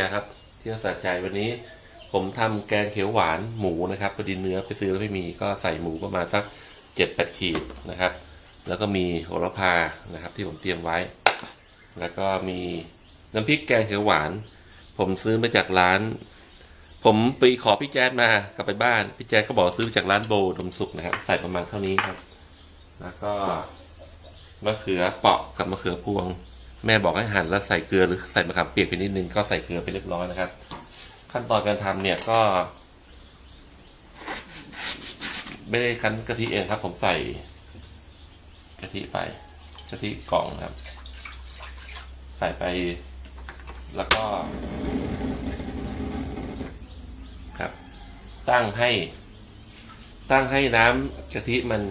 นะครับเที่ยวสะใจวันนี้ ผมทำแกงเขียวหวานหมูนะครับพอดีเนื้อไปซื้อแล้วไม่มีก็ใส่หมูประมาณสักเจ็ดแปดขีดนะครับ แล้วก็มีโหระพานะครับ ที่ผมเตรียมไว้ แล้วก็มีน้ำพริกแกงเขียวหวาน ผมซื้อมาจากร้าน ผมไปขอพี่แจ๊ดมากลับไปบ้านพี่แจ๊ดก็บอกซื้อจากร้านโบดมสุกนะครับ ใส่ประมาณเท่านี้ครับ แล้วก็มะเขือเปาะกับมะเขือพวง แม่บอกให้หั่นแล้วใส่เกลือหรือใส่มะขามเปียกไปนิดนึงก็ใส่เกลือไปเรียบร้อยนะครับ ขั้นตอนการทำเนี่ยก็ ไม่ได้คั้นกะทิเองครับ ผมใส่กะทิไปกะทิกล่องครับ ใส่ไปแล้วก็ ครับ ตั้งให้ ตั้งให้น้ำกะทิมัน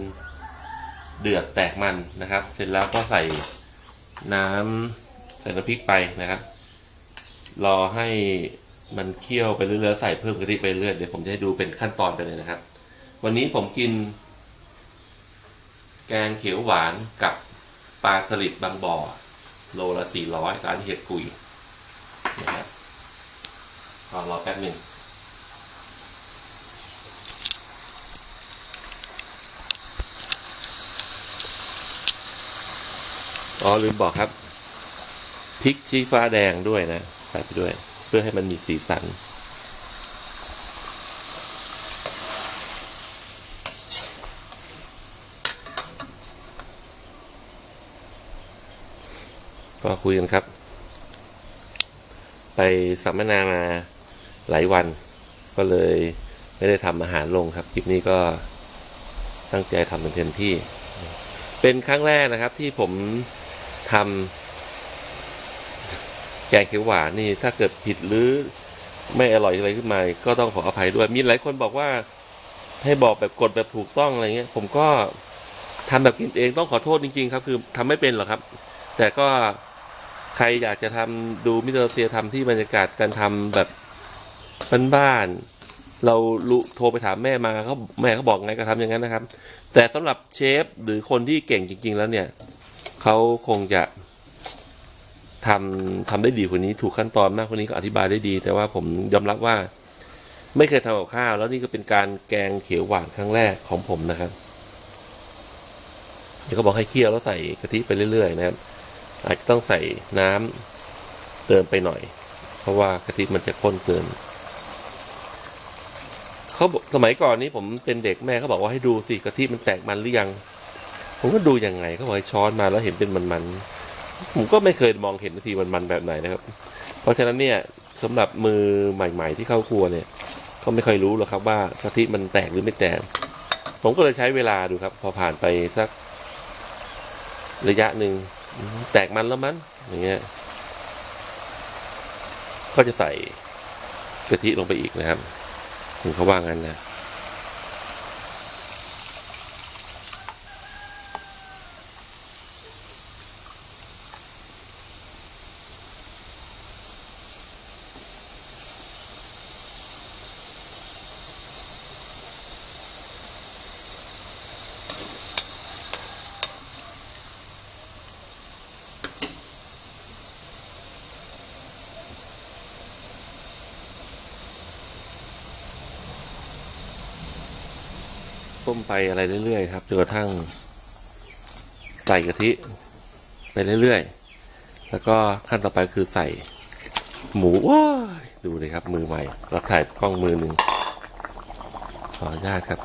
เดือดแตกมันนะครับ เสร็จแล้วก็ใส่ น้ำใส่น้ำพริกไปนะครับ รอให้มันเคี่ยวไปเรื่อยๆใส่เพิ่มกะทิไปเรื่อยเดี๋ยวผมจะให้ดูเป็นขั้นตอนไปเลยนะครับ วันนี้ผมกิน แกงเขียวหวานกับปลาสลิดบางบ่อ โลละสี่ร้อยร้านเห็ดกุยนะครับรอรอแป๊บหนึ่ง อ๋อลืมบอกครับพริกชี้ฟ้าแดงด้วยนะใส่ไปด้วย เพื่อให้มันมีสีสัน ก็คุยกันครับ ไปสัมมนามาหลายวัน ก็เลยไม่ได้ทำอาหารลงครับ คลิปนี้ก็ตั้งใจทำเป็นเต็มที่ เป็นครั้งแรกนะครับที่ผม ทำแกงเขียวหวานนี่ ถ้าเกิดผิดหรือไม่อร่อยอะไรขึ้นมา ก็ต้องขออภัยด้วย มีหลายคนบอกว่า ให้บอกแบบกดแบบถูกต้องอะไรเงี้ย ผมก็ทำแบบกินเองต้องขอโทษจริง ๆ ครับ คือทำไม่เป็นหรอกครับ แต่ก็ใครอยากจะทำดูมิเตอร์เซียทำที่บรรยากาศการทำแบบบ้านๆเรารู้โทรไปถามแม่มาเขาแม่เขาบอกไงก็ทำอย่างนั้นนะครับ แต่สำหรับเชฟหรือคนที่เก่งจริง ๆ แล้วเนี่ย เขาคงจะทำทำได้ดีกว่านี้ถูกขั้นตอนมากกว่านี้ก็อธิบายได้ดี แต่ว่าผมยอมรับว่า ไม่เคยทำกับข้าว แล้วนี่ก็เป็นการแกงเขียวหวานครั้งแรกของผมนะครับเดี๋ยวเขาบอกให้เคี่ยวแล้วใส่กะทิไปเรื่อยๆนะครับ อาจจะต้องใส่น้ำเติมไปหน่อย เพราะว่ากะทิมันจะข้นเกินเขาสมัยก่อนนี้ผมเป็นเด็กแม่เขาบอกว่าให้ดูสิกะทิมันแตกมันหรือยัง ผมก็ดูยังไงเขาบอกให้ช้อนมาแล้วเห็นเป็นมันๆผมก็ไม่เคยมองเห็นทีมันๆแบบไหนนะครับ เพราะฉะนั้นเนี่ยสำหรับมือใหม่ ๆ ที่เข้าครัวเนี่ยเขาไม่ค่อยรู้หรอกครับว่ากะทิมันแตกหรือไม่แตก ผมก็เลยใช้เวลาดูครับ พอผ่านไปสักระยะหนึ่งแตกมันแล้วมั้งอย่างเงี้ยก็จะใส่กะทิลงไปอีกนะครับถึงเขาว่างั้นนะ ต้มไปอะไรเรื่อยๆครับจนกระทั่งใส่กะทิไปเรื่อยๆ แล้วก็ขั้นต่อไปคือใส่หมูว้าดูเลยครับมือใหม่เราถ่ายกล้องมือหนึ่งขออนุญาตครับ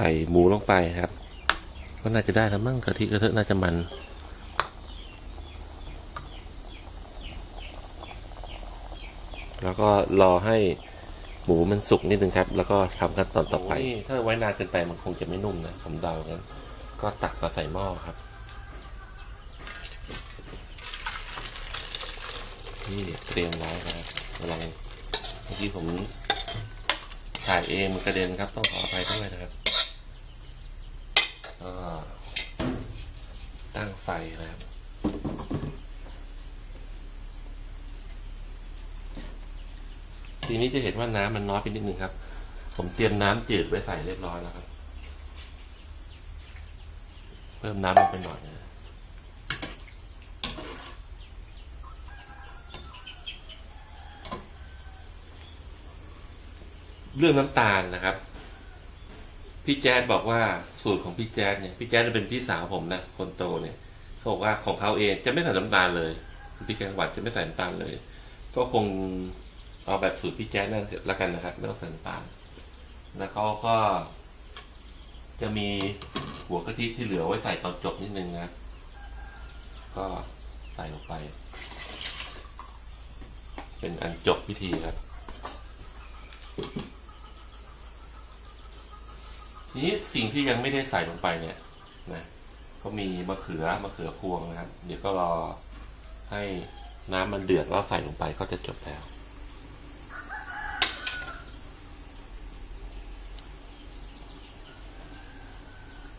ใส่หมูลงไปครับ ก็น่าจะได้แล้วมั้งกะทิกระเทอะน่าจะมัน แล้วก็รอให้หมูมันสุกนิดนึงครับ แล้วก็ทำขั้นตอนต่อไป ถ้าไว้นานเกินไปมันคงจะไม่นุ่มนะผมเดากันก็ตักมาใส่หม้อครับ นี่เตรียมไว้ครับกำลังเมื่อกี้ผมถ่ายเองมันกระเด็นครับ ต้องขออภัยด้วยนะครับ ก็ตั้งไฟนะครับทีนี้จะเห็นว่าน้ำมันน้อยไปนิดนึงครับ ผมเตรียมน้ำจืดไว้ใส่เรียบร้อยแล้วครับ เพิ่มน้ำลงไปหน่อยนะเรื่องน้ำตาลนะครับ พี่แจ๊ดบอกว่าสูตรของพี่แจ๊ดเนี่ยพี่แจ๊ดเป็นพี่สาวผมนะคนโตเนี่ยเขาบอกว่าของเขาเองจะไม่ใส่น้ำตาลเลยพี่แกงหวัดจะไม่ใส่น้ำตาลเลย ก็คงเอาแบบสูตรพี่แจ๊ดนั่นละกันนะครับไม่ต้องใส่น้ำตาลแล้วเขาก็ จะมีหัวกะทิที่เหลือไว้ใส่ตอนจบนิดนึงนะก็ใส่ลงไป เป็นอันจบพิธีครับ ทีนี้สิ่งที่ยังไม่ได้ใส่ลงไปเนี่ยนะก็มีมะเขือมะเขือพวงนะครับ เดี๋ยวก็รอให้น้ำมันเดือดแล้วใส่ลงไปก็จะจบแล้ว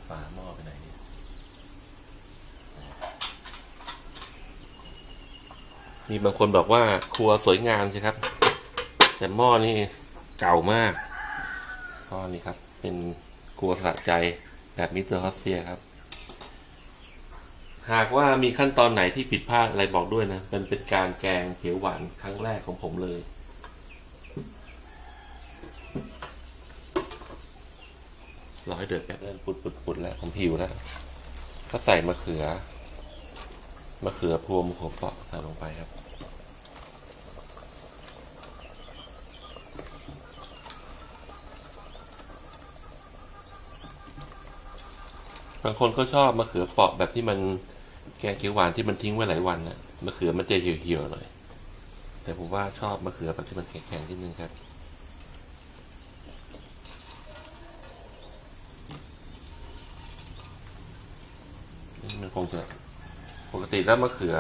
ฝาหม้อไปไหนเนี่ยมีบางคนบอกว่าครัวสวยงามใช่ครับ แต่หม้อนี่เก่ามากก็นี่ครับเป็น ครัวสะใจแบบมิสเตอร์ฮอสเซียครับ หากว่ามีขั้นตอนไหนที่ผิดพลาดอะไรบอกด้วยนะเป็นเป็นการแกงเขียวหวานครั้งแรกของผมเลยรอให้เดือดแป๊บนึงปุดปุดปุดแล้วผมหิวแล้วก็ใส่มะเขือมะเขือพวงมะเขือเปาะใส่ลงไปครับ บางคนก็ชอบมะเขือเปาะแบบที่มันแกงเขียวหวานที่มันทิ้งไว้หลายวันนะมะเขือมันจะเหี่ยวๆหน่อยแต่ผมว่าชอบมะเขือแบบที่มันแข็งๆนิดนึงครับนี่มันคงจะปกติแล้วมะเขือ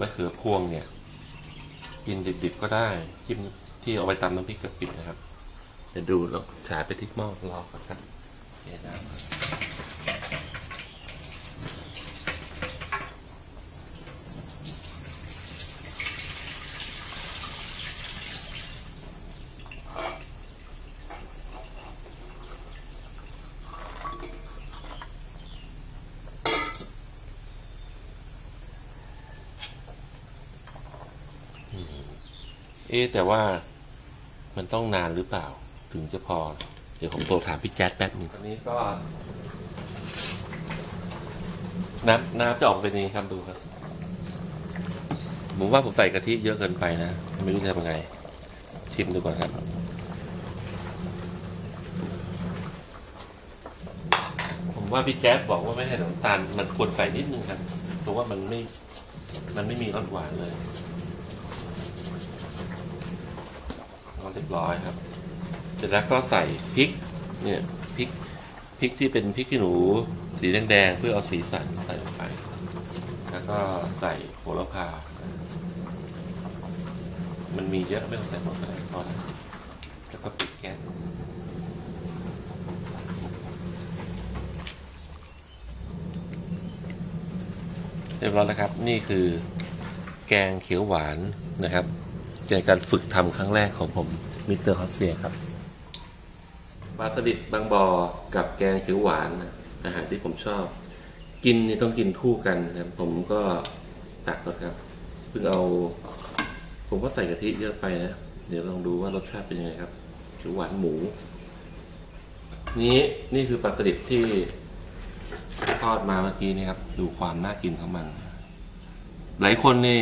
มะเขือพวงเนี่ย กินดิบๆก็ได้จิ้มที่เอาไปตำน้ำพริกกะปินะครับเดี๋ยวดูแล้วฉายไปที่หม้อรอก่อนครับโอเคนะ เอ๊ะแต่ว่ามันต้องนานหรือเปล่า ถึงจะพอ เดี๋ยวผมโทรถามพี่แจ๊ดแป๊บหนึงตอนนี้ก็ น้ำน้ำจะออกเป็นยังไงครับดูครับ ผมว่าผมใส่กะทิเยอะเกินไปนะ ไม่รู้จะทำยังไง ชิมดูก่อนครับผมว่าพี่แจ๊ดบอกว่าไม่ให้น้ำตาล มันควรใส่นิดนึงครับ เพราะว่ามันไม่ มันไม่มีรสหวานเลย เอาเรียบร้อยครับ เสร็จแล้วก็ใส่พริก เนี่ยพริกพริกที่เป็นพริกขี้หนูสีแดงๆเพื่อเอาสีสันใส่ลงไป แล้วก็ใส่โหระพา มันมีเยอะไม่ต้องใส่หมดก็ได้พอแล้วแล้วก็ปิดแก๊สเรียบร้อยแล้วครับ นี่คือแกงเขียวหวานนะครับในการฝึกทำครั้งแรกของผม มิสเตอร์ฮอสเซียครับปลาสลิดบางบอกับแกงเขียวหวานนะอาหารที่ผมชอบ กินนี่ต้องกินคู่กันนะครับผมก็ตักก่อนครับเพิ่งเอา ผมก็ใส่กะทิเยอะไปนะเดี๋ยวลองดูว่ารสชาติเป็นยังไงครับเขียวหวานหมู นี้นี่คือปลาสลิดที่ทอดมาเมื่อกี้นี่ครับ ดูความน่ากินของมัน หลายคนนี่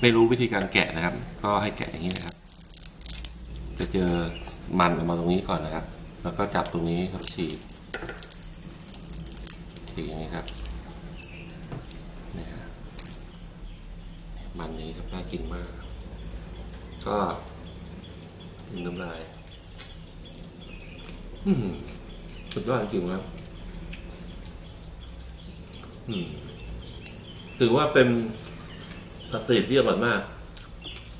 ไม่รู้วิธีการแกะนะครับ ก็ให้แกะอย่างนี้นะครับ จะเจอมันออกมาตรงนี้ก่อนนะครับ แล้วก็จับตรงนี้ครับฉีกฉีกอย่างนี้ครับนี่ฮะมันนี้ครับน่ากินมาก ก็น้ำลายอืมสุดยอดจริงครับอืมถือว่าเป็นผลิตที่อร่อยมาก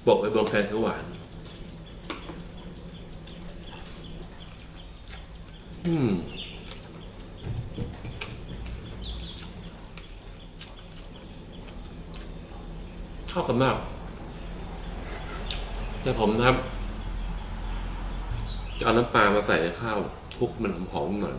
บอกไว้บนแกงเขียวหวาน อืมเข้ากันมากแต่ผมนะครับ จะเอาน้ำปลามาใส่ในข้าวคลุกมันหอมๆหน่อย